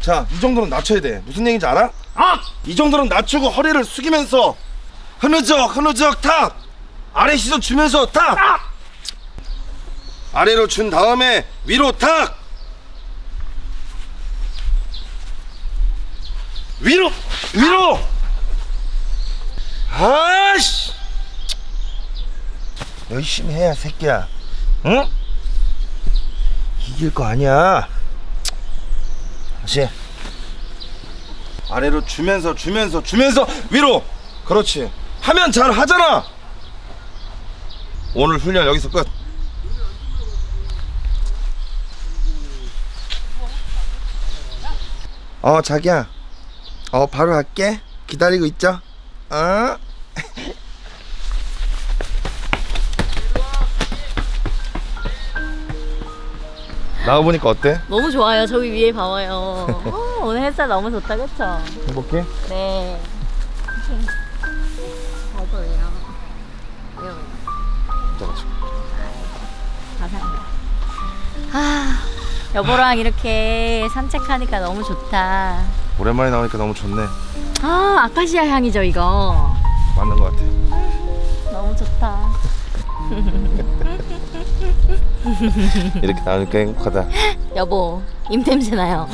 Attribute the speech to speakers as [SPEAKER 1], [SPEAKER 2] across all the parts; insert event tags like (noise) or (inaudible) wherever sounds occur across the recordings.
[SPEAKER 1] 자, 이 정도는 낮춰야 돼. 무슨 얘기인지 알아? 아! 이 정도는 낮추고 허리를 숙이면서 흐느적 흐느적 탁! 아래 시선 주면서 탁! 아래로 준 다음에 위로 탁! 위로! 위로! 아씨! 열심히 해야 새끼야. 응? 이길 거 아니야. 다시. 아래로 주면서 주면서 주면서 위로. 그렇지. 하면 잘 하잖아. 오늘 훈련 여기서 끝. 어 자기야. 어 바로 갈게. 기다리고 있죠. 어? (laughs) 나와 보니까 어때?
[SPEAKER 2] 너무 좋아요. 저기 위에 봐봐요. 어, 오늘 햇살 너무 좋다, 그쵸?
[SPEAKER 1] 행복해?
[SPEAKER 2] 네. 잘 보여요. 이거
[SPEAKER 1] 잡아줘.
[SPEAKER 2] 가상이야. 아, 여보랑 이렇게 산책하니까 너무 좋다.
[SPEAKER 1] 오랜만에 나오니까 너무 좋네.
[SPEAKER 2] 아, 아카시아 향이죠, 이거.
[SPEAKER 1] 맞는 것 같아.
[SPEAKER 2] 너무 좋다. (laughs) (laughs)
[SPEAKER 1] 이렇게 나오니까 행복하다.
[SPEAKER 2] 여보, 입냄새 나요.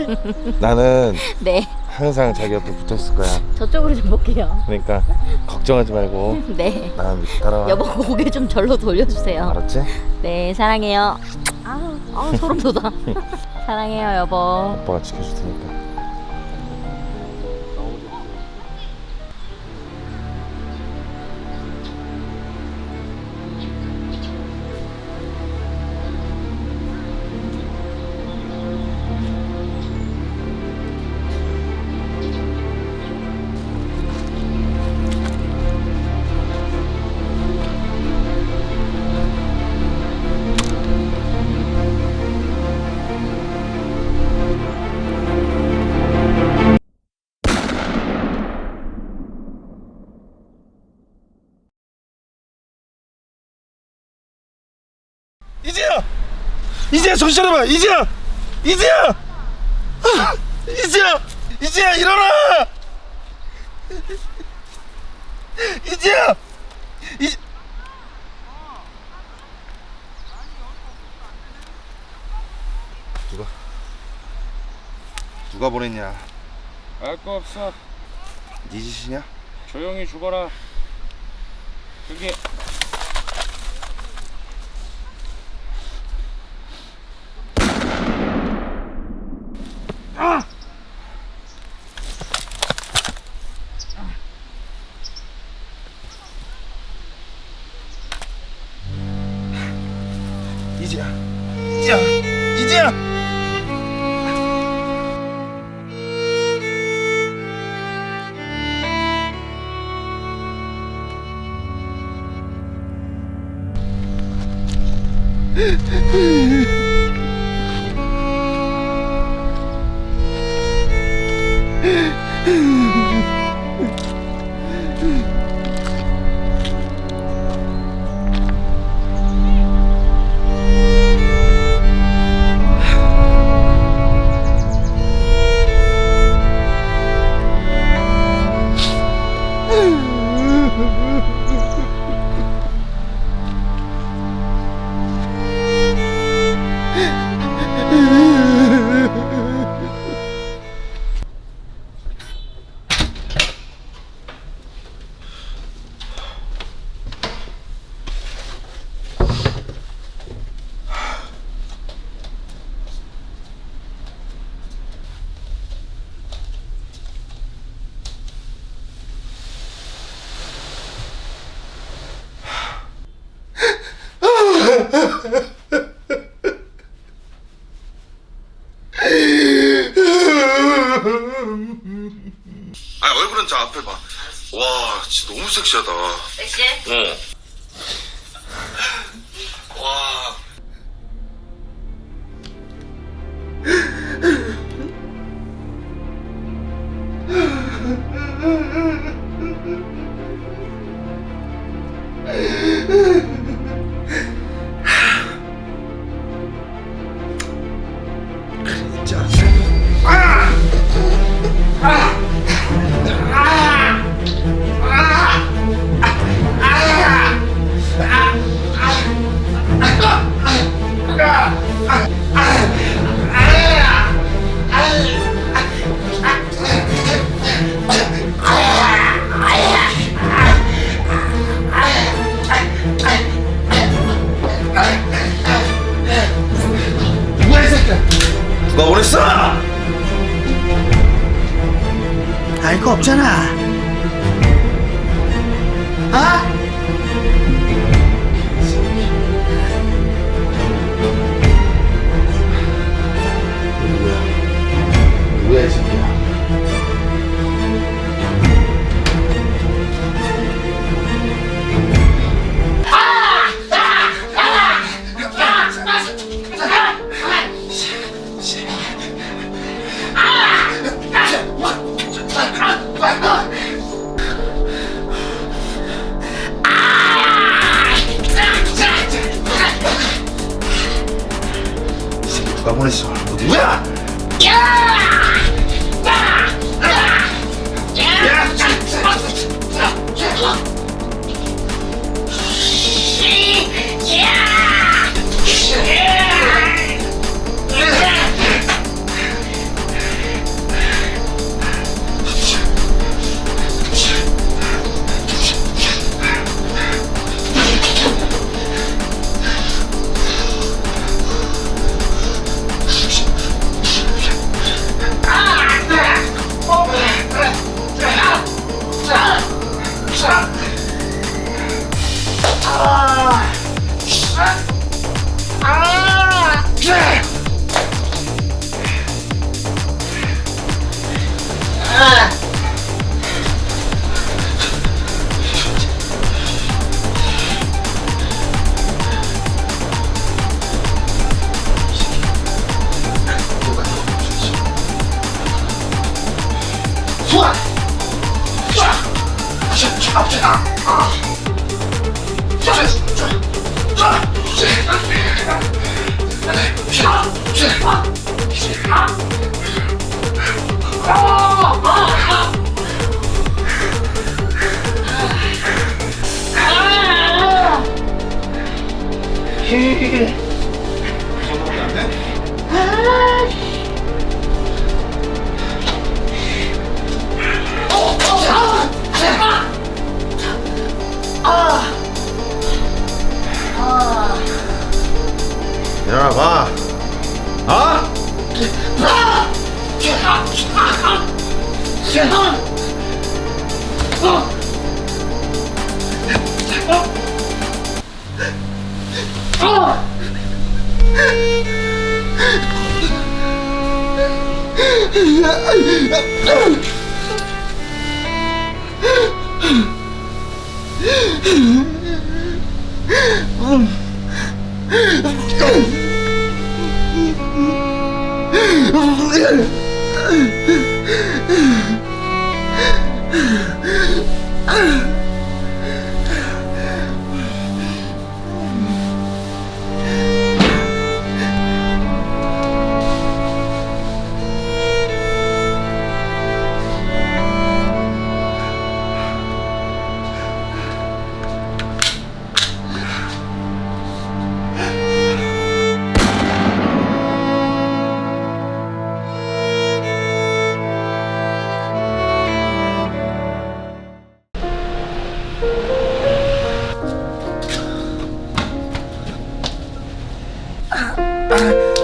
[SPEAKER 2] (laughs)
[SPEAKER 1] 나는
[SPEAKER 2] 네.
[SPEAKER 1] 항상 자기 옆에 붙어 있을 거야.
[SPEAKER 2] 저쪽으로 좀 볼게요.
[SPEAKER 1] 그러니까 걱정하지 말고 (laughs)
[SPEAKER 2] 네.
[SPEAKER 1] 나는 따라와.
[SPEAKER 2] 여보, 고개 좀 절로 돌려주세요.
[SPEAKER 1] 알았지?
[SPEAKER 2] 네, 사랑해요. 아우, 아우 소름 돋아. 사랑해요, 여보.
[SPEAKER 1] 아빠가 지켜줄 테니까. 이제야 정신 차려봐! 이제야! 이제야! 아, 이제야! 이제야 일어나! 이제야! 이 누가 누가 보냈냐?
[SPEAKER 3] 알 거 없어.
[SPEAKER 1] 네 짓이냐?
[SPEAKER 3] 조용히 죽어라. 그게
[SPEAKER 1] 이제야! 이제야! 앞에 봐. 와, 진짜 너무 섹시하다.
[SPEAKER 2] 섹시해?
[SPEAKER 1] 어. 와. 누가 이 새끼야?
[SPEAKER 4] 알거 없잖아. 아?
[SPEAKER 1] 누구야 이 새끼야? 누가 보냈어? 너 누구야? 이게 그 정도밖에 안 돼? 일어나봐. 아?
[SPEAKER 4] 아! 啊啊啊啊